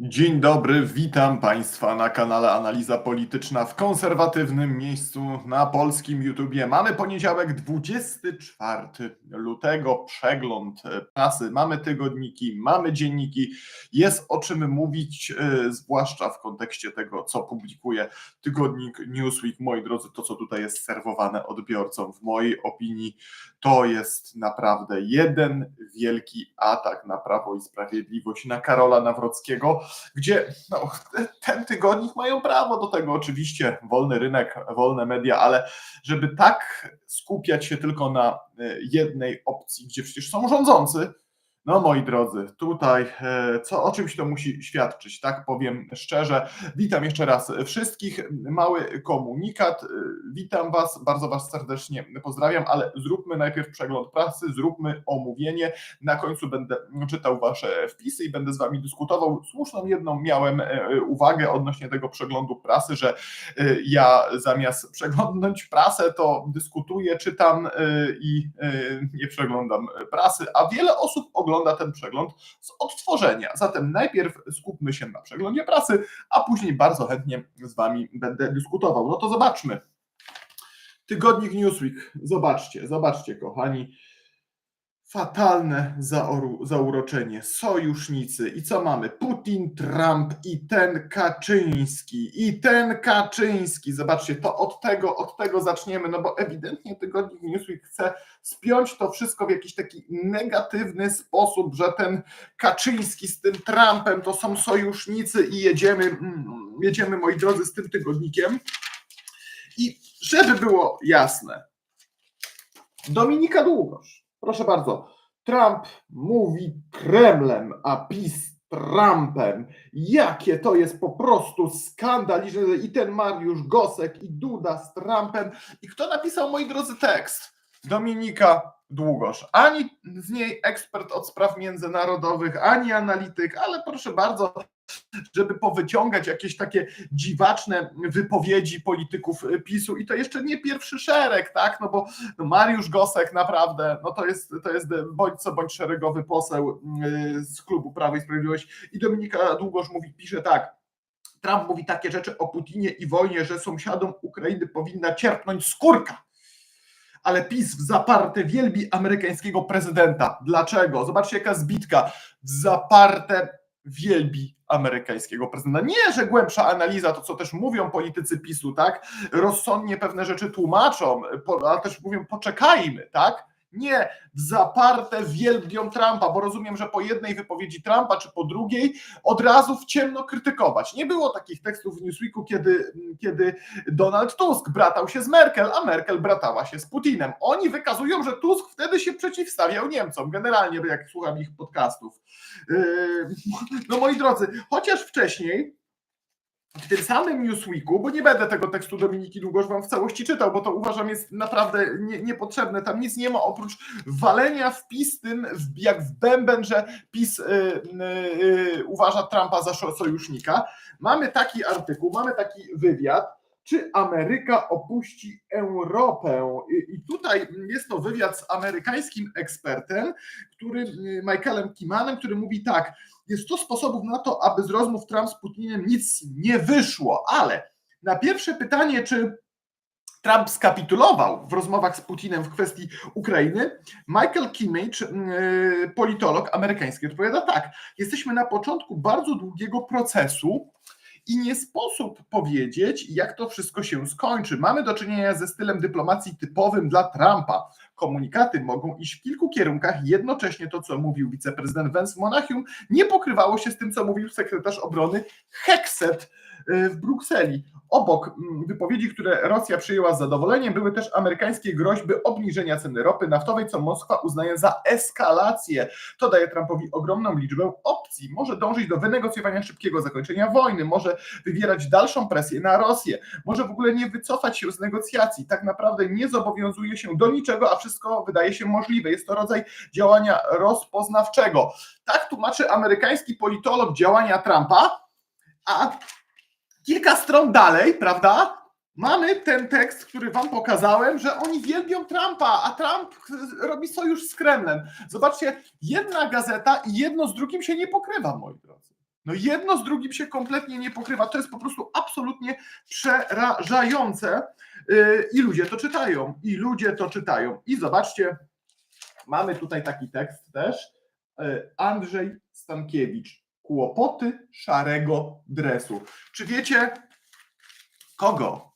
Dzień dobry, witam Państwa na kanale Analiza Polityczna w konserwatywnym miejscu na polskim YouTubie. Mamy poniedziałek 24 lutego, przegląd e, prasy, mamy tygodniki, mamy dzienniki, jest o czym mówić, e, zwłaszcza w kontekście tego, co publikuje tygodnik Newsweek. Moi drodzy, to co tutaj jest serwowane odbiorcom, w mojej opinii, to jest naprawdę jeden wielki atak na Prawo i Sprawiedliwość, na Karola Nawrockiego, gdzie no, ten tygodnik mają prawo do tego, oczywiście, wolny rynek, wolne media, ale żeby tak skupiać się tylko na e, jednej opcji, gdzie przecież są rządzący, no moi drodzy, tutaj e, co o czymś to musi świadczyć, tak powiem szczerze. Witam jeszcze raz wszystkich. Mały komunikat. E, Witam Was, bardzo Was serdecznie pozdrawiam, ale zróbmy najpierw przegląd prasy, zróbmy omówienie. Na końcu będę czytał Wasze wpisy i będę z Wami dyskutował. Słuszną jedną miałem e, uwagę odnośnie tego przeglądu prasy, że ja zamiast przeglądnąć prasę, to dyskutuję, czytam i nie przeglądam prasy, a wiele osób ogląda ten przegląd z odtworzenia. Zatem najpierw skupmy się na przeglądzie prasy, a później bardzo chętnie z Wami będę dyskutował. No to zobaczmy. Tygodnik Newsweek. Zobaczcie, zobaczcie, kochani. Fatalne zauroczenie, sojusznicy. I co mamy? Putin, Trump i ten Kaczyński. I ten Kaczyński. Zobaczcie, to od tego, od tego zaczniemy, no bo ewidentnie tygodnik Newsweek chce spiąć to wszystko w jakiś taki negatywny sposób, że ten Kaczyński z tym Trumpem to są sojusznicy i jedziemy, mm, jedziemy moi drodzy, z tym tygodnikiem. I żeby było jasne, Dominika Długosz, proszę bardzo. Trump mówi Kremlem, a PiS Trumpem. Jakie to jest po prostu skandaliczne. I ten Mariusz Gosek, i Duda z Trumpem. I kto napisał, moi drodzy, tekst? Dominika Długosz. Ani z niej ekspert od spraw międzynarodowych, ani analityk, ale proszę bardzo, żeby powyciągać jakieś takie dziwaczne wypowiedzi polityków PiSu i to jeszcze nie pierwszy szereg, tak, no bo no Mariusz Gosek naprawdę, no to jest, to jest bądź co bądź szeregowy poseł yy, z klubu Prawo i Sprawiedliwość i Dominika Długosz mówi, pisze tak, Trump mówi takie rzeczy o Putinie i wojnie, że sąsiadom Ukrainy powinna cierpnąć skórka ale PiS w zaparte wielbi amerykańskiego prezydenta. Dlaczego? Zobaczcie, jaka zbitka. W zaparte wielbi amerykańskiego prezydenta. Nie, że głębsza analiza, to co też mówią politycy PiSu, tak? Rozsądnie pewne rzeczy tłumaczą, ale też mówią, poczekajmy, tak? Nie, w zaparte wielbią Trumpa, bo rozumiem, że po jednej wypowiedzi Trumpa czy po drugiej od razu w ciemno krytykować. Nie było takich tekstów w Newsweeku, kiedy, kiedy Donald Tusk bratał się z Merkel, a Merkel bratała się z Putinem. Oni wykazują, że Tusk wtedy się przeciwstawiał Niemcom, generalnie jak słucham ich podcastów. Yy, No moi drodzy, chociaż wcześniej w tym samym Newsweeku, bo nie będę tego tekstu Dominiki Długosz wam w całości czytał, bo to uważam jest naprawdę nie, niepotrzebne. Tam nic nie ma oprócz walenia w PiS tym, jak w bęben, że PiS y, y, y, uważa Trumpa za sojusznika. Mamy taki artykuł, mamy taki wywiad. Czy Ameryka opuści Europę? I tutaj jest to wywiad z amerykańskim ekspertem, który y, Michaelem Kimanem, który mówi tak: jest 100 sposobów na to, aby z rozmów Trump z Putinem nic nie wyszło, ale na pierwsze pytanie, czy Trump skapitulował w rozmowach z Putinem w kwestii Ukrainy, Michael Kimmage, yy, politolog amerykański, odpowiada tak. Jesteśmy na początku bardzo długiego procesu i nie sposób powiedzieć, jak to wszystko się skończy. Mamy do czynienia ze stylem dyplomacji typowym dla Trumpa. Komunikaty mogą iść w kilku kierunkach, jednocześnie to, co mówił wiceprezydent Vance w Monachium, nie pokrywało się z tym, co mówił sekretarz obrony Hekset y, w Brukseli. Obok mm, wypowiedzi, które Rosja przyjęła z zadowoleniem, były też amerykańskie groźby obniżenia ceny ropy naftowej, co Moskwa uznaje za eskalację. To daje Trumpowi ogromną liczbę opcji. Może dążyć do wynegocjowania szybkiego zakończenia wojny, może wywierać dalszą presję na Rosję, może w ogóle nie wycofać się z negocjacji. Tak naprawdę nie zobowiązuje się do niczego, a wszystko wydaje się możliwe. Jest to rodzaj działania rozpoznawczego. Tak tłumaczy amerykański politolog działania Trumpa, a kilka stron dalej, prawda? Mamy ten tekst, który wam pokazałem, że oni wielbią Trumpa, a Trump robi sojusz z Kremlem. Zobaczcie, jedna gazeta i jedno z drugim się nie pokrywa, moi drodzy. No jedno z drugim się kompletnie nie pokrywa. To jest po prostu absolutnie przerażające. Yy, I ludzie to czytają, i ludzie to czytają. I zobaczcie, mamy tutaj taki tekst też. Yy, Andrzej Stankiewicz. Kłopoty szarego dresu. Czy wiecie, kogo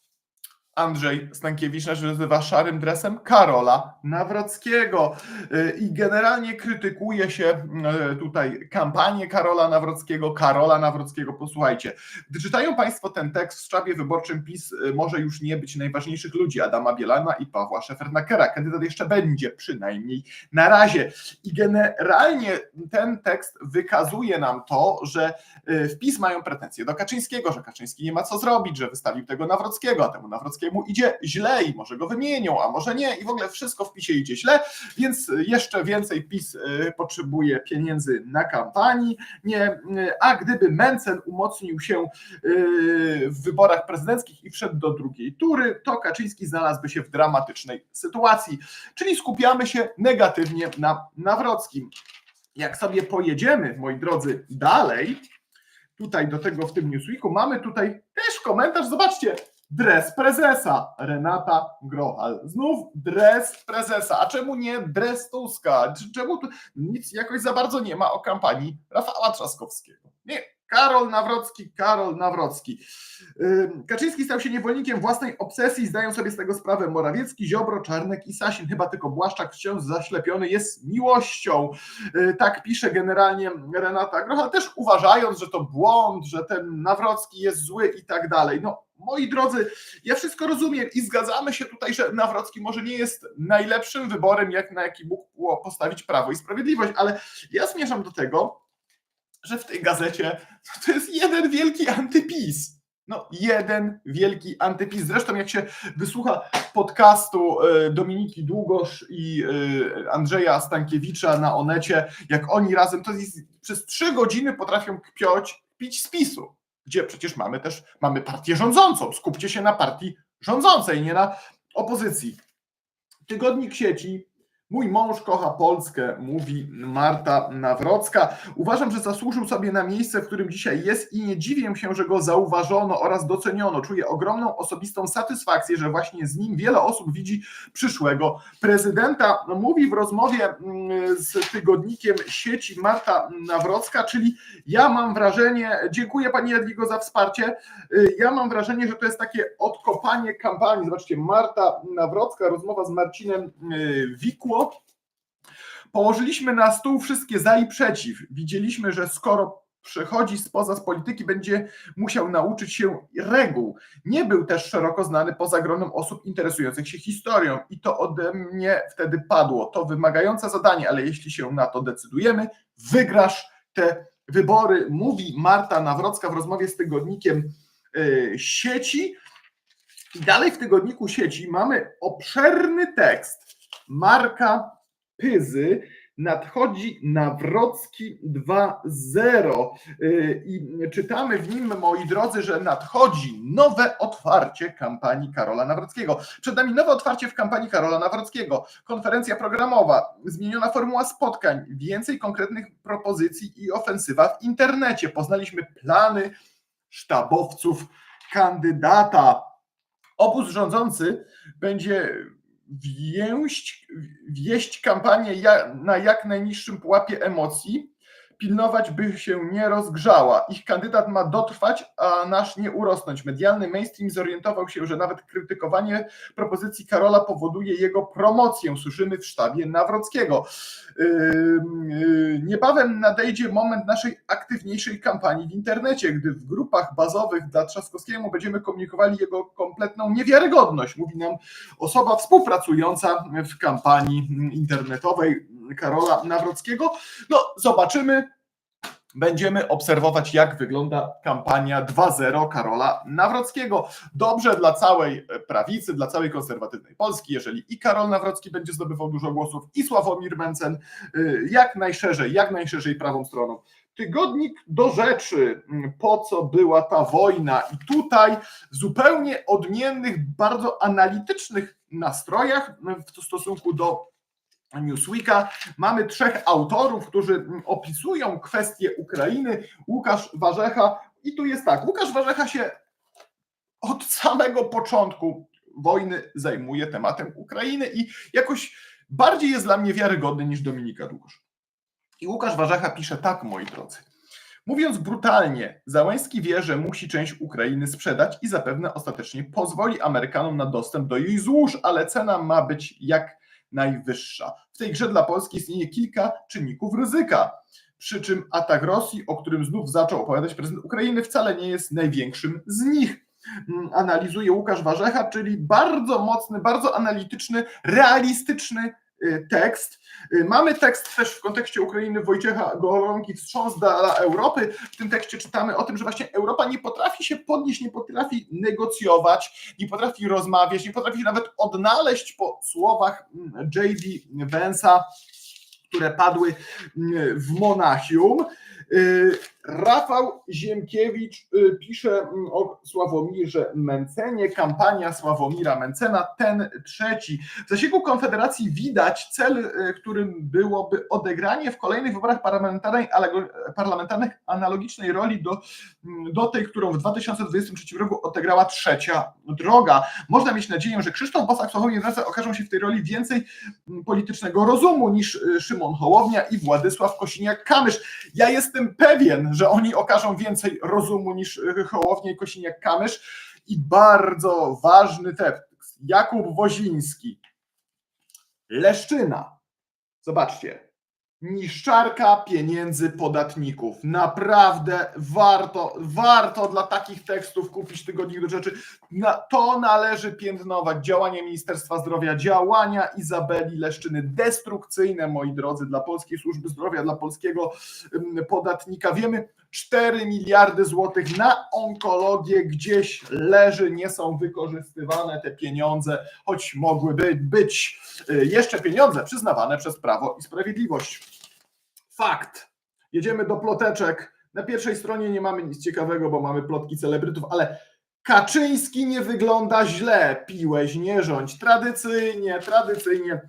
Andrzej Stankiewicz nazywa szarym dresem Karola Nawrockiego Y, i generalnie krytykuje się y, tutaj kampanię Karola Nawrockiego, Karola Nawrockiego. Posłuchajcie, gdy czytają Państwo ten tekst w sztabie wyborczym PiS y, może już nie być najważniejszych ludzi Adama Bielana i Pawła Szefernakera. Kandydat jeszcze będzie, przynajmniej na razie. I generalnie ten tekst wykazuje nam to, że w PiS mają pretensje do Kaczyńskiego, że Kaczyński nie ma co zrobić, że wystawił tego Nawrockiego, a temu Nawrockiemu idzie źle i może go wymienią, a może nie i w ogóle wszystko w PiSie idzie źle, więc jeszcze więcej PiS y, potrzebuje pieniędzy na kampanii, nie, a gdyby Mencen umocnił się y, w wyborach prezydenckich i wszedł do drugiej tury, to Kaczyński znalazłby się w dramatycznej sytuacji, czyli skupiamy się negatywnie na Nawrockim. Jak sobie pojedziemy, moi drodzy, dalej, tutaj do tego w tym Newsweeku, mamy tutaj też komentarz, zobaczcie, dres prezesa Renata Grochal. Znów dres prezesa. A czemu nie dres Tuska? Czemu tu nic jakoś za bardzo nie ma o kampanii Rafała Trzaskowskiego? Nie. Karol Nawrocki, Karol Nawrocki. Kaczyński stał się niewolnikiem własnej obsesji, zdają sobie z tego sprawę Morawiecki, Ziobro, Czarnek i Sasin. Chyba tylko Błaszczak wciąż zaślepiony jest miłością. Tak pisze generalnie Renata Grochal, też uważając, że to błąd, że ten Nawrocki jest zły i tak dalej. No moi drodzy, ja wszystko rozumiem i zgadzamy się tutaj, że Nawrocki może nie jest najlepszym wyborem, jak na jaki mógł postawić Prawo i Sprawiedliwość, ale ja zmierzam do tego, że w tej gazecie to jest jeden wielki antypis. No, jeden wielki antypis. Zresztą, jak się wysłucha podcastu Dominiki Długosz i Andrzeja Stankiewicza na Onecie, jak oni razem, to jest, przez trzy godziny potrafią kpioć, pić z PiSu gdzie przecież mamy też mamy partię rządzącą. Skupcie się na partii rządzącej, nie na opozycji. Tygodnik sieci. Mój mąż kocha Polskę, mówi Marta Nawrocka. Uważam, że zasłużył sobie na miejsce, w którym dzisiaj jest i nie dziwię się, że go zauważono oraz doceniono. Czuję ogromną osobistą satysfakcję, że właśnie z nim wiele osób widzi przyszłego prezydenta. No, mówi w rozmowie mm, z tygodnikiem sieci Marta Nawrocka, czyli ja mam wrażenie, dziękuję Pani Jadwigo za wsparcie, y, ja mam wrażenie, że to jest takie odkopanie kampanii. Zobaczcie, Marta Nawrocka, rozmowa z Marcinem y, Położyliśmy na stół wszystkie za i przeciw. Widzieliśmy, że skoro przechodzi spoza z polityki, będzie musiał nauczyć się reguł. Nie był też szeroko znany poza gronem osób interesujących się historią i to ode mnie wtedy padło. To wymagające zadanie, ale jeśli się na to decydujemy, wygrasz te wybory, mówi Marta Nawrocka w rozmowie z tygodnikiem yy, sieci. I dalej w tygodniku sieci mamy obszerny tekst Marka Pyzy nadchodzi Nawrocki 2.0 yy, i czytamy w nim, moi drodzy, że nadchodzi nowe otwarcie kampanii Karola Nawrockiego. Przed nami nowe otwarcie w kampanii Karola Nawrockiego, konferencja programowa, zmieniona formuła spotkań, więcej konkretnych propozycji i ofensywa w internecie. Poznaliśmy plany sztabowców kandydata. Obóz rządzący będzie wieść, wieść kampanię na jak najniższym pułapie emocji, pilnować, by się nie rozgrzała. Ich kandydat ma dotrwać, a nasz nie urosnąć. Medialny mainstream zorientował się, że nawet krytykowanie propozycji Karola powoduje jego promocję. Słyszymy w sztabie Nawrockiego. Niebawem nadejdzie moment naszej aktywniejszej kampanii w internecie, gdy w grupach bazowych dla Trzaskowskiego będziemy komunikowali jego kompletną niewiarygodność. Mówi nam osoba współpracująca w kampanii internetowej Karola Nawrockiego. No, zobaczymy. Będziemy obserwować, jak wygląda kampania 2.0 Karola Nawrockiego. Dobrze dla całej prawicy, dla całej konserwatywnej Polski, jeżeli i Karol Nawrocki będzie zdobywał dużo głosów, i Sławomir Mencen, jak najszerzej, jak najszerzej prawą stroną. Tygodnik do rzeczy, po co była ta wojna, i tutaj zupełnie odmiennych, bardzo analitycznych nastrojach w stosunku do Newsweeka. Mamy trzech autorów, którzy opisują kwestię Ukrainy. Łukasz Warzecha. I tu jest tak, Łukasz Warzecha się od samego początku wojny zajmuje tematem Ukrainy i jakoś bardziej jest dla mnie wiarygodny niż Dominika Długosz. I Łukasz Warzecha pisze tak, moi drodzy. Mówiąc brutalnie, Załęski wie, że musi część Ukrainy sprzedać i zapewne ostatecznie pozwoli Amerykanom na dostęp do jej złóż, ale cena ma być jak najwyższa. W tej grze dla Polski istnieje kilka czynników ryzyka. Przy czym atak Rosji, o którym znów zaczął opowiadać prezydent Ukrainy, wcale nie jest największym z nich. Mm, Analizuje Łukasz Warzecha, czyli bardzo mocny, bardzo analityczny, realistyczny tekst. Y, Mamy tekst też w kontekście Ukrainy Wojciecha Goronki Wstrząs dla Europy. W tym tekście czytamy o tym, że właśnie Europa nie potrafi się podnieść, nie potrafi negocjować, nie potrafi rozmawiać, nie potrafi się nawet odnaleźć po słowach mm, J.D. Vance'a, które padły mm, w Monachium. Y, Rafał Ziemkiewicz y, pisze mm, o Sławomirze Mencenie, kampania Sławomira Mencena, ten trzeci. W zasięgu Konfederacji widać cel, y, którym byłoby odegranie w kolejnych wyborach parlamentarnych, parlamentarnych analogicznej roli do, mm, do tej, którą w 2023 roku odegrała trzecia droga. Można mieć nadzieję, że Krzysztof Bosak, Sławomir Mencen okażą się w tej roli więcej mm, politycznego rozumu niż Szymon Hołownia i Władysław Kosiniak-Kamysz. Ja jestem pewien, że oni okażą więcej rozumu niż y, Hołownia i Kosiniak-Kamysz. I bardzo ważny tekst. Jakub Woziński. Leszczyna. Zobaczcie. Niszczarka pieniędzy podatników. Naprawdę warto, warto dla takich tekstów kupić tygodnik do rzeczy. Na, to należy piętnować. Działania Ministerstwa Zdrowia, działania Izabeli Leszczyny. Destrukcyjne, moi drodzy, dla polskiej służby zdrowia, dla polskiego podatnika. Wiemy, 4 miliardy złotych na onkologię gdzieś leży, nie są wykorzystywane te pieniądze, choć mogłyby być y, jeszcze pieniądze przyznawane przez Prawo i Sprawiedliwość. Fakt. Jedziemy do ploteczek. Na pierwszej stronie nie mamy nic ciekawego, bo mamy plotki celebrytów, ale Kaczyński nie wygląda źle. Piłeś, nie rządź. Tradycyjnie, tradycyjnie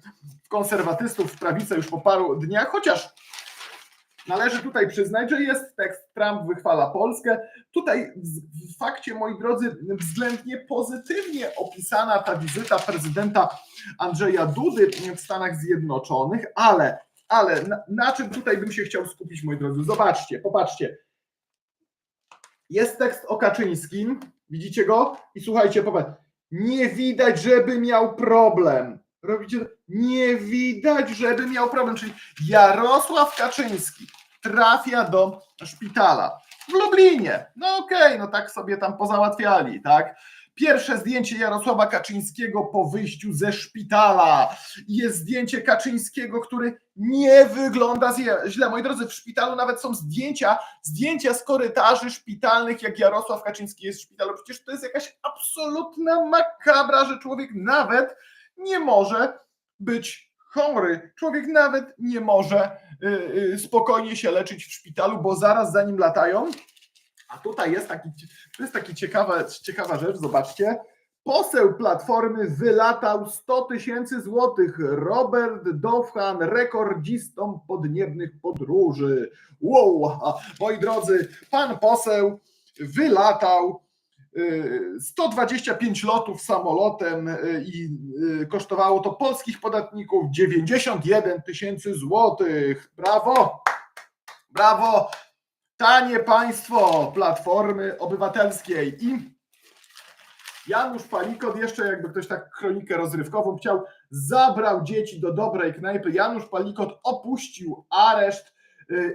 w konserwatystów w prawicę już po paru dniach, chociaż Należy tutaj przyznać, że jest tekst Trump wychwala Polskę. Tutaj w fakcie, moi drodzy, względnie pozytywnie opisana ta wizyta prezydenta Andrzeja Dudy w Stanach Zjednoczonych, ale, ale na, na czym tutaj bym się chciał skupić, moi drodzy? Zobaczcie, popatrzcie. Jest tekst o Kaczyńskim, widzicie go? I słuchajcie, popatrz. Nie widać, żeby miał problem. To? Nie widać, żeby miał problem. Czyli Jarosław Kaczyński trafia do szpitala w Lublinie. No okej, okay, no tak sobie tam pozałatwiali, tak? Pierwsze zdjęcie Jarosława Kaczyńskiego po wyjściu ze szpitala. Jest zdjęcie Kaczyńskiego, który nie wygląda źle. Moi drodzy, w szpitalu nawet są zdjęcia, zdjęcia z korytarzy szpitalnych, jak Jarosław Kaczyński jest w szpitalu. Przecież to jest jakaś absolutna makabra, że człowiek nawet nie może być chory. Człowiek nawet nie może spokojnie się leczyć w szpitalu, bo zaraz za nim latają. A tutaj jest taki, to jest taki ciekawa, ciekawa rzecz, zobaczcie. Poseł Platformy wylatał 100 tysięcy złotych. Robert Dowhan, rekordzistą podniebnych podróży. Wow, moi drodzy, pan poseł wylatał 125 lotów samolotem i kosztowało to polskich podatników 91 tysięcy złotych. Brawo! Brawo! Tanie państwo Platformy Obywatelskiej. I Janusz Palikot, jeszcze jakby ktoś tak kronikę rozrywkową chciał, zabrał dzieci do dobrej knajpy. Janusz Palikot opuścił areszt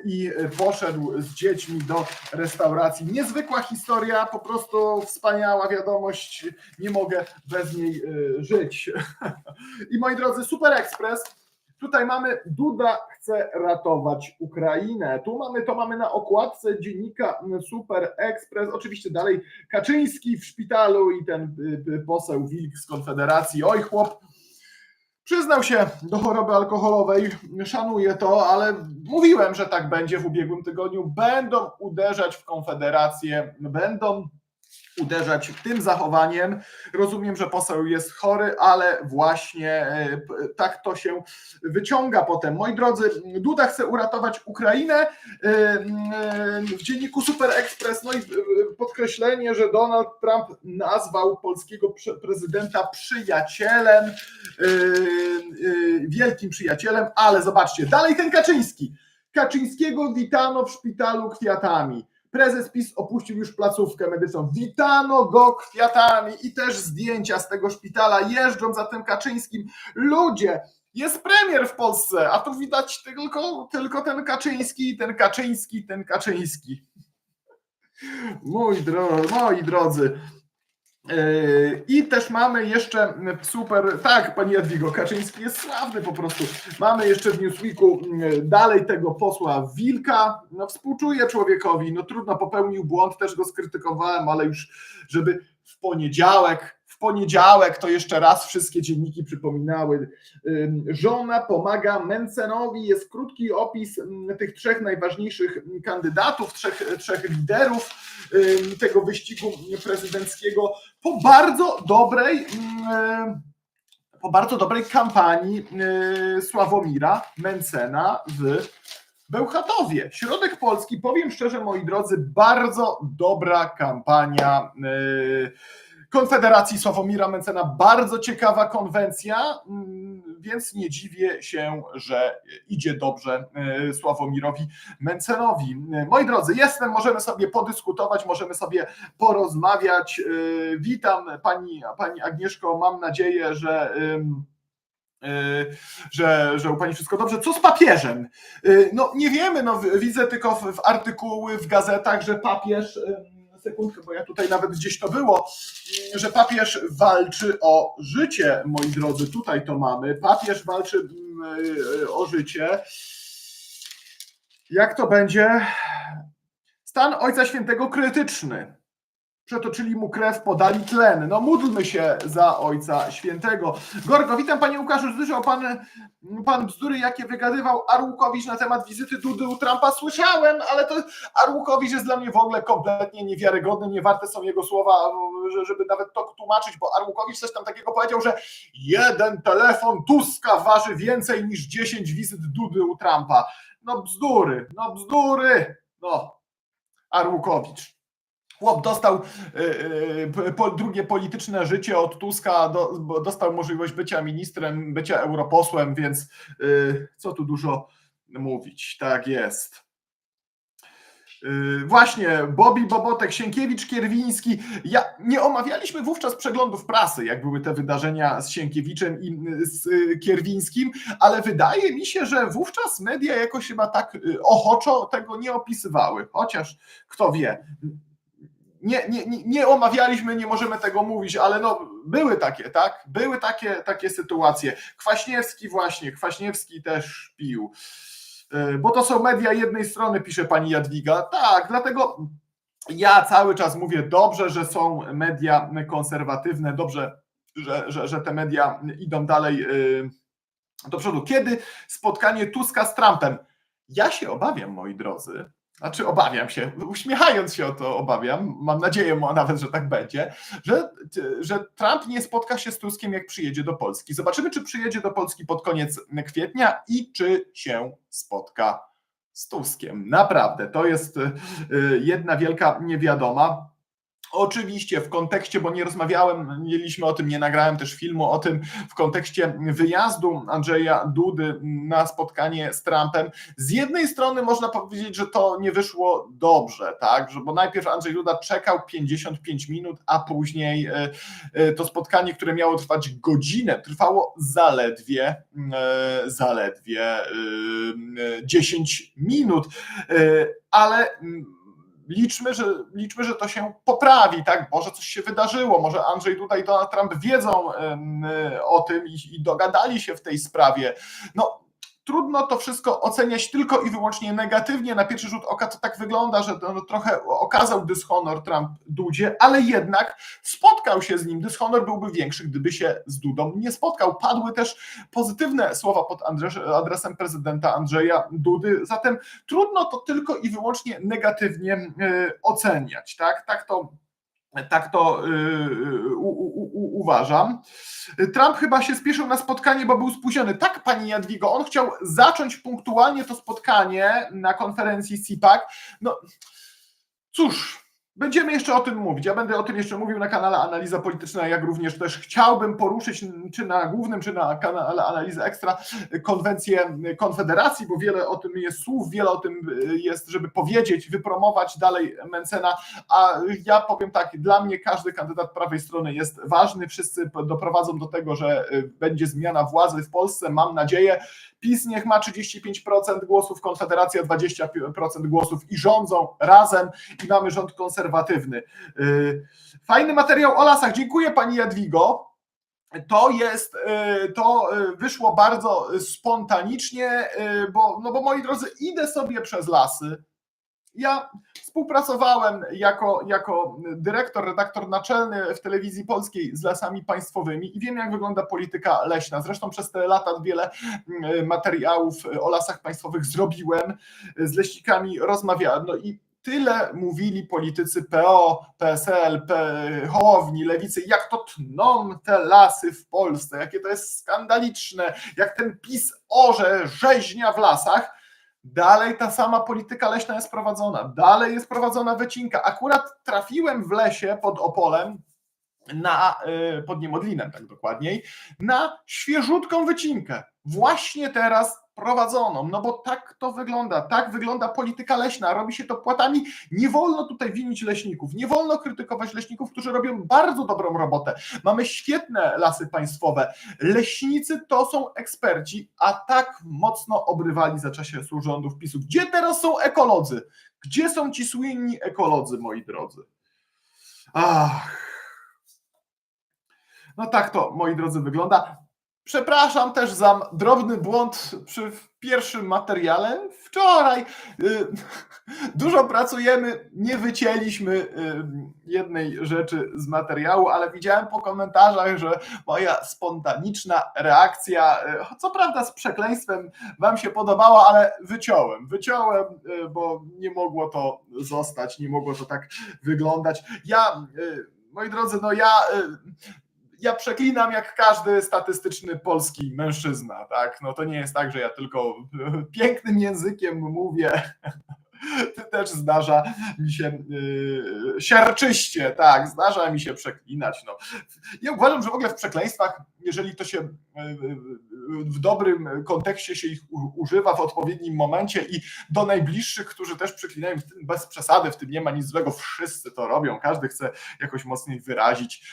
i poszedł z dziećmi do restauracji. Niezwykła historia, po prostu wspaniała wiadomość, nie mogę bez niej żyć. I moi drodzy, Super Express. Tutaj mamy Duda chce ratować Ukrainę. Tu mamy to mamy na okładce dziennika Super Express. Oczywiście dalej Kaczyński w szpitalu i ten poseł Wilk z Konfederacji. Oj chłop, Przyznał się do choroby alkoholowej, szanuję to, ale mówiłem, że tak będzie w ubiegłym tygodniu. Będą uderzać w Konfederację, będą uderzać tym zachowaniem. Rozumiem, że poseł jest chory, ale właśnie e, tak to się wyciąga potem. Moi drodzy, Duda chce uratować Ukrainę. E, e, W dzienniku Super Express, no i podkreślenie, że Donald Trump nazwał polskiego prezydenta przyjacielem, wielkim przyjacielem, ale zobaczcie, dalej ten Kaczyński. Kaczyńskiego witano w szpitalu kwiatami. Prezes PiS opuścił już placówkę medyczną. Witano go kwiatami i też zdjęcia z tego szpitala. Jeżdżą za tym Kaczyńskim. Ludzie, jest premier w Polsce, a tu widać tylko, tylko ten Kaczyński, ten Kaczyński, ten Kaczyński. Mój dro, moi drodzy. Yy, I też mamy jeszcze super, tak, pani Jadwigo, Kaczyński jest sławny po prostu. Mamy jeszcze w Newsweeku yy, dalej tego posła Wilka. No współczuję człowiekowi, no trudno, popełnił błąd, też go skrytykowałem, ale już żeby w poniedziałek, w poniedziałek to jeszcze raz wszystkie dzienniki przypominały. Yy, Żona pomaga Mencenowi, jest krótki opis mm, tych trzech najważniejszych kandydatów, trzech, trzech liderów tego wyścigu prezydenckiego po bardzo dobrej mm, po bardzo dobrej kampanii yy, Sławomira Mencena w Bełchatowie. Środek Polski, powiem szczerze, moi drodzy, bardzo dobra kampania yy, Konfederacji Sławomira Mencena, bardzo ciekawa konwencja, mm, więc nie dziwię się, że idzie dobrze yy, Sławomirowi Mencenowi. Moi drodzy, jestem, możemy sobie podyskutować, możemy sobie porozmawiać. Yy, Witam pani, pani Agnieszko, mam nadzieję, że. yy, Że, że u pani wszystko dobrze. Co z papieżem? No nie wiemy, no widzę tylko w, w artykuły w gazetach, że papież, sekundkę, bo ja tutaj nawet gdzieś to było, że papież walczy o życie, moi drodzy, tutaj to mamy. Papież walczy ym, yy, o życie. Jak to będzie? Stan Ojca Świętego krytyczny. Przetoczyli mu krew, podali tlen. No módlmy się za Ojca Świętego. Gorgo, witam Panie Łukaszu. Słyszał Pan, pan bzdury, jakie wygadywał Arłukowicz na temat wizyty Dudy u Trumpa? Słyszałem, ale to Arłukowicz jest dla mnie w ogóle kompletnie niewiarygodny. Nie warte są jego słowa, że- żeby nawet to tłumaczyć, bo Arłukowicz coś tam takiego powiedział, że jeden telefon Tuska waży więcej niż 10 wizyt Dudy u Trumpa. No bzdury, no bzdury. No, Arłukowicz. Chłop dostał y, y, po, drugie polityczne życie od Tuska, do, dostał możliwość bycia ministrem, bycia europosłem, więc y, co tu dużo mówić. Tak jest. Właśnie, Bobby Bobotek, Sienkiewicz, Kierwiński. Ja, nie omawialiśmy wówczas przeglądów prasy, jak były te wydarzenia z Sienkiewiczem i z Kierwińskim, ale wydaje mi się, że wówczas media jakoś chyba tak ochoczo tego nie opisywały. Chociaż kto wie. Nie, nie, nie, omawialiśmy, nie możemy tego mówić, ale no, były takie, tak? Były takie, takie sytuacje. Kwaśniewski właśnie, Kwaśniewski też pił. Y, Bo to są media jednej strony, pisze pani Jadwiga. Tak, dlatego ja cały czas mówię dobrze, że są media konserwatywne, dobrze, że, że, że te media idą dalej y, do przodu. Kiedy spotkanie Tuska z Trumpem? Ja się obawiam, moi drodzy. Znaczy, obawiam się, uśmiechając się o to obawiam, mam nadzieję mo- nawet, że tak będzie, że, że Trump nie spotka się z Tuskiem, jak przyjedzie do Polski. Zobaczymy, czy przyjedzie do Polski pod koniec kwietnia i czy się spotka z Tuskiem. Naprawdę, to jest y, jedna wielka niewiadoma. Oczywiście w kontekście, bo nie rozmawiałem, mieliśmy o tym, nie nagrałem też filmu o tym, w kontekście wyjazdu Andrzeja Dudy na spotkanie z Trumpem. Z jednej strony można powiedzieć, że to nie wyszło dobrze, tak? Bo najpierw Andrzej Duda czekał 55 minut, a później e, e, to spotkanie, które miało trwać godzinę, trwało zaledwie, e, zaledwie e, e, 10 minut. Ale liczmy, że, liczmy, że to się poprawi, tak? Może coś się wydarzyło, może Andrzej Duda i Donald Trump wiedzą o tym i, i dogadali się w tej sprawie. No, trudno to wszystko oceniać tylko i wyłącznie negatywnie. Na pierwszy rzut oka to tak wygląda, że to, no, trochę okazał dyshonor Trump Dudzie, ale jednak spotkał się z nim. Dyshonor byłby większy, gdyby się z Dudą nie spotkał. Padły też pozytywne słowa pod adres- adresem prezydenta Andrzeja Dudy, zatem trudno to tylko i wyłącznie negatywnie e, oceniać. Tak, tak to Tak to yy, u, u, u, uważam. Trump chyba się spieszył na spotkanie, bo był spóźniony. Tak, pani Jadwigo, on chciał zacząć punktualnie to spotkanie na konferencji CPAC. No cóż, Będziemy jeszcze o tym mówić. Ja będę o tym jeszcze mówił na kanale Analiza Polityczna, jak również też chciałbym poruszyć, czy na głównym, czy na kanale Analiza Ekstra, konwencję Konfederacji, bo wiele o tym jest słów, wiele o tym jest, żeby powiedzieć, wypromować dalej Mencena. A ja powiem tak, dla mnie każdy kandydat prawej strony jest ważny. Wszyscy doprowadzą do tego, że będzie zmiana władzy w Polsce. Mam nadzieję. PiS niech ma 35% głosów, Konfederacja 20% głosów i rządzą razem i mamy rząd konserwatywny. Fajny materiał o lasach. Dziękuję pani Jadwigo. To jest, to wyszło bardzo spontanicznie, bo, no bo moi drodzy, idę sobie przez lasy. Ja współpracowałem jako, jako dyrektor, redaktor naczelny w telewizji polskiej z lasami państwowymi i wiem, jak wygląda polityka leśna. Zresztą przez te lata wiele materiałów o lasach państwowych zrobiłem, z leśnikami rozmawiałem. No i tyle mówili politycy PO, PSL, Hołowni, Lewicy, jak to tną te lasy w Polsce, jakie to jest skandaliczne, jak ten PiS orze, rzeźnia w lasach. Dalej ta sama polityka leśna jest prowadzona, dalej jest prowadzona wycinka. Akurat trafiłem w lesie pod Opolem, na, pod Niemodlinem tak dokładniej, na świeżutką wycinkę. Właśnie teraz prowadzoną, no bo tak to wygląda, tak wygląda polityka leśna, robi się to płatami, nie wolno tutaj winić leśników, nie wolno krytykować leśników, którzy robią bardzo dobrą robotę, mamy świetne lasy państwowe, leśnicy to są eksperci, a tak mocno obrywali za czasie rządów PiSu. Gdzie teraz są ekolodzy? Gdzie są ci słynni ekolodzy, moi drodzy? Ach... No tak to, moi drodzy, wygląda. Przepraszam też za drobny błąd przy pierwszym materiale. Wczoraj y, dużo pracujemy, nie wycięliśmy y, jednej rzeczy z materiału, ale widziałem po komentarzach, że moja spontaniczna reakcja, y, co prawda z przekleństwem, Wam się podobała, ale wyciąłem. Wyciąłem, bo nie mogło to zostać, nie mogło to tak wyglądać. Ja, moi drodzy, no ja ja przeklinam jak każdy statystyczny polski mężczyzna, tak? No to nie jest tak, że ja tylko pięknym językiem mówię. Też zdarza mi się yy, siarczyście, tak, zdarza mi się przeklinać. No. Ja uważam, że w ogóle w przekleństwach, jeżeli to się yy, w dobrym kontekście się ich używa w odpowiednim momencie i do najbliższych, którzy też przeklinają bez przesady, w tym nie ma nic złego, wszyscy to robią, każdy chce jakoś mocniej wyrazić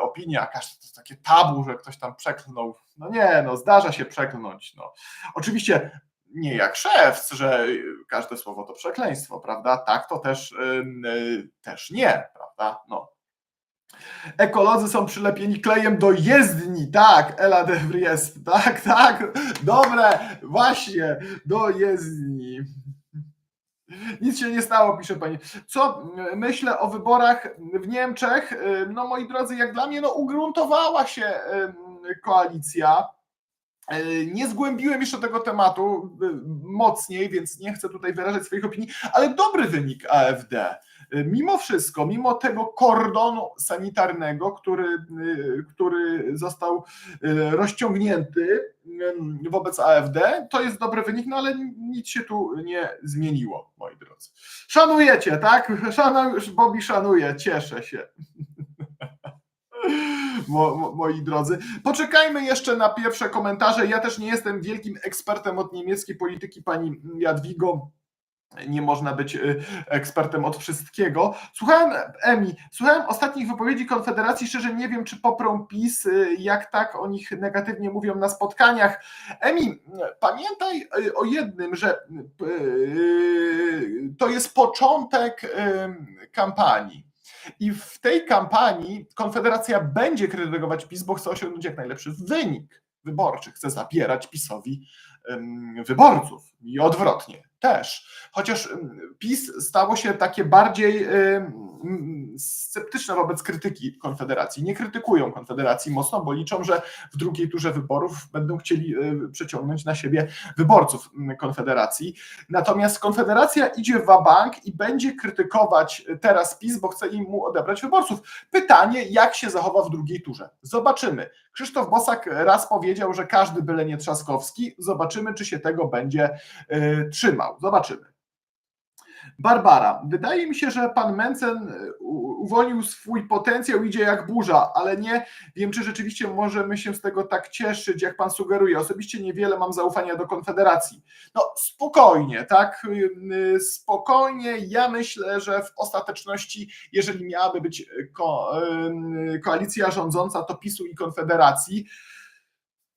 opinię, a każdy to takie tabu, że ktoś tam przeklnął. No nie, no zdarza się przeklnąć. No. Oczywiście nie jak szef, że każde słowo to przekleństwo, prawda? Tak to też, yy, też nie, prawda? No. Ekolodzy są przylepieni klejem do jezdni, tak, Ela de tak, tak, dobre, właśnie, do jezdni. Nic się nie stało, pisze pani. Co myślę o wyborach w Niemczech? No moi drodzy, jak dla mnie, no ugruntowała się koalicja nie zgłębiłem jeszcze tego tematu y, mocniej, więc nie chcę tutaj wyrażać swoich opinii, ale dobry wynik AfD. Y, mimo wszystko, mimo tego kordonu sanitarnego, który, y, który został rozciągnięty wobec AfD, to jest dobry wynik, no ale nic się tu nie zmieniło, moi drodzy. Szanujecie, tak? Szanuj, Bobby szanuje, cieszę się mo, moi drodzy. Poczekajmy jeszcze na pierwsze komentarze. Ja też nie jestem wielkim ekspertem od niemieckiej polityki, pani Jadwigo nie można być y, ekspertem od wszystkiego. Słuchałem Emi, słuchałem ostatnich wypowiedzi Konfederacji, szczerze nie wiem, czy poprą PiS, y, jak tak o nich negatywnie mówią na spotkaniach. Emi, pamiętaj y, o jednym, że to jest początek kampanii. I w tej kampanii Konfederacja będzie krytykować PiS, bo chce osiągnąć jak najlepszy wynik wyborczy, chce zabierać PiSowi wyborców i odwrotnie. Też. Chociaż PiS stało się takie bardziej sceptyczne wobec krytyki Konfederacji. Nie krytykują Konfederacji mocno, bo liczą, że w drugiej turze wyborów będą chcieli y, przeciągnąć na siebie wyborców Konfederacji. Natomiast Konfederacja idzie w bank i będzie krytykować teraz PiS, bo chce im mu odebrać wyborców. Pytanie, jak się zachowa w drugiej turze. Zobaczymy. Krzysztof Bosak raz powiedział, że każdy byle nie Trzaskowski. Zobaczymy, czy się tego będzie y, trzymał. Zobaczymy. Barbara, wydaje mi się, że pan Mencen u- uwolnił swój potencjał, idzie jak burza, ale nie wiem, czy rzeczywiście możemy się z tego tak cieszyć, jak pan sugeruje. Osobiście niewiele mam zaufania do Konfederacji. No spokojnie, tak? Y, y, Spokojnie. Ja myślę, że w ostateczności, jeżeli miałaby być ko- y, koalicja rządząca, to PiSu i Konfederacji.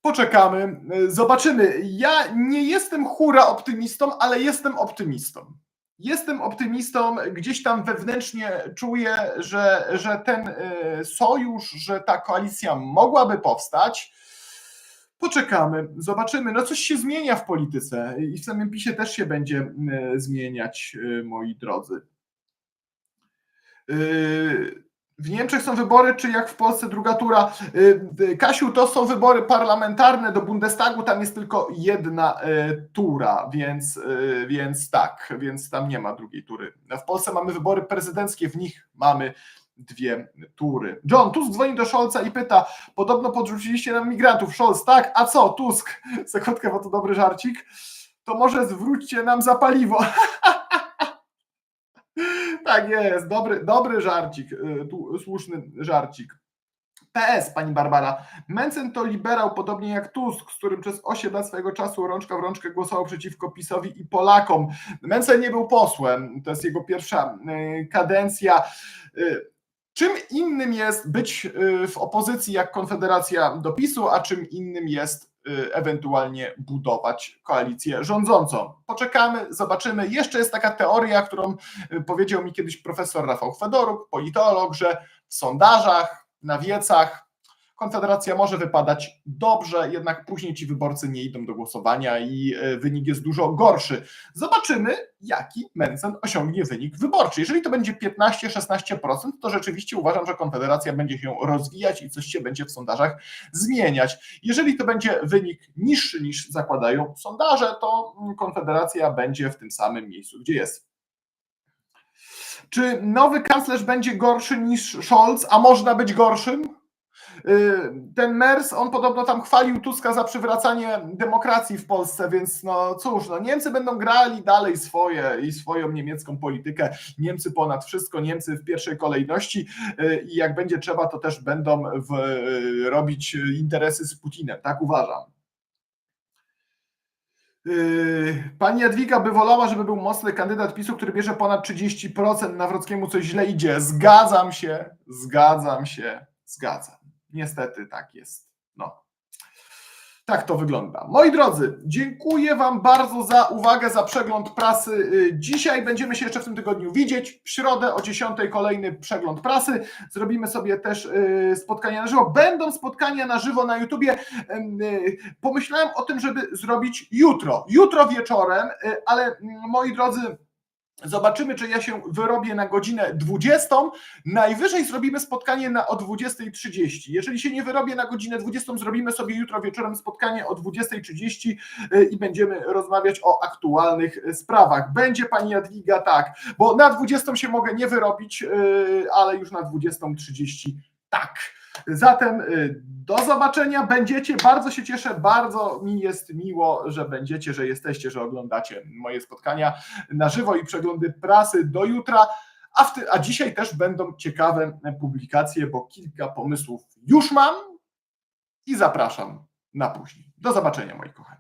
Poczekamy, zobaczymy. Ja nie jestem hura optymistą, ale jestem optymistą. Jestem optymistą, gdzieś tam wewnętrznie czuję, że, że ten y, sojusz, że ta koalicja mogłaby powstać. Poczekamy, zobaczymy. No coś się zmienia w polityce i w samym PiSie też się będzie y, zmieniać, y, moi drodzy. W Niemczech są wybory, czy jak w Polsce druga tura? Y, y, Kasiu, to są wybory parlamentarne do Bundestagu, tam jest tylko jedna y, tura, więc, więc tak, więc tam nie ma drugiej tury. W Polsce mamy wybory prezydenckie, w nich mamy dwie tury. John, Tusk dzwoni do Scholza i pyta, podobno podrzuciliście nam migrantów. Scholz, tak, a co, Tusk? Sekundkę, bo to dobry żarcik. To może zwróćcie nam za paliwo. Tak jest, dobry, dobry żarcik, y, tu, słuszny żarcik. PS, pani Barbara. Mencen to liberał, podobnie jak Tusk, z którym przez 8 lat swojego czasu rączka w rączkę głosował przeciwko PiSowi i Polakom. Mencen nie był posłem, to jest jego pierwsza y, kadencja. Y, Czym innym jest być w opozycji jak Konfederacja do PiSu, a czym innym jest ewentualnie budować koalicję rządzącą. Poczekamy, zobaczymy. Jeszcze jest taka teoria, którą y, powiedział mi kiedyś profesor Rafał Fedoruk, politolog, że w sondażach, na wiecach Konfederacja może wypadać dobrze, jednak później ci wyborcy nie idą do głosowania i y, wynik jest dużo gorszy. Zobaczymy, jaki Mencen osiągnie wynik wyborczy. Jeżeli to będzie 15-16%, to rzeczywiście uważam, że Konfederacja będzie się rozwijać i coś się będzie w sondażach zmieniać. Jeżeli to będzie wynik niższy niż zakładają sondaże, to Konfederacja będzie w tym samym miejscu, gdzie jest. Czy nowy kanclerz będzie gorszy niż Scholz, a można być gorszym? Y, Ten Mers, on podobno tam chwalił Tuska za przywracanie demokracji w Polsce, więc no cóż, no Niemcy będą grali dalej swoje i swoją niemiecką politykę. Niemcy ponad wszystko, Niemcy w pierwszej kolejności y, i jak będzie trzeba, to też będą w, y, robić interesy z Putinem, tak uważam. Pani Jadwiga by wolała, żeby był mocny kandydat PiSu, który bierze ponad 30%, Nawrockiemu coś źle idzie. Zgadzam się, zgadzam się, zgadzam. Niestety tak jest. No. Tak to wygląda. Moi drodzy, dziękuję Wam bardzo za uwagę, za przegląd prasy. Yy, Dzisiaj będziemy się jeszcze w tym tygodniu widzieć. W środę o 10 kolejny przegląd prasy. Zrobimy sobie też yy, spotkania na żywo. Będą spotkania na żywo na YouTubie. Yy, Pomyślałem o tym, żeby zrobić jutro. Jutro wieczorem, ale mm, moi drodzy, Zobaczymy, czy ja się wyrobię na godzinę 20. Najwyżej zrobimy spotkanie na o 20.30. Jeżeli się nie wyrobię na godzinę 20, zrobimy sobie jutro wieczorem spotkanie o 20.30 y, i będziemy rozmawiać o aktualnych y, sprawach. Będzie pani Jadwiga, tak, bo na 20 się mogę nie wyrobić, y, ale już na 20.30 tak. Zatem y, do zobaczenia. Będziecie, bardzo się cieszę, bardzo mi jest miło, że będziecie, że jesteście, że oglądacie moje spotkania na żywo i przeglądy prasy do jutra. A, w ty, a dzisiaj też będą ciekawe publikacje, bo kilka pomysłów już mam i zapraszam na później. Do zobaczenia, moi kochani.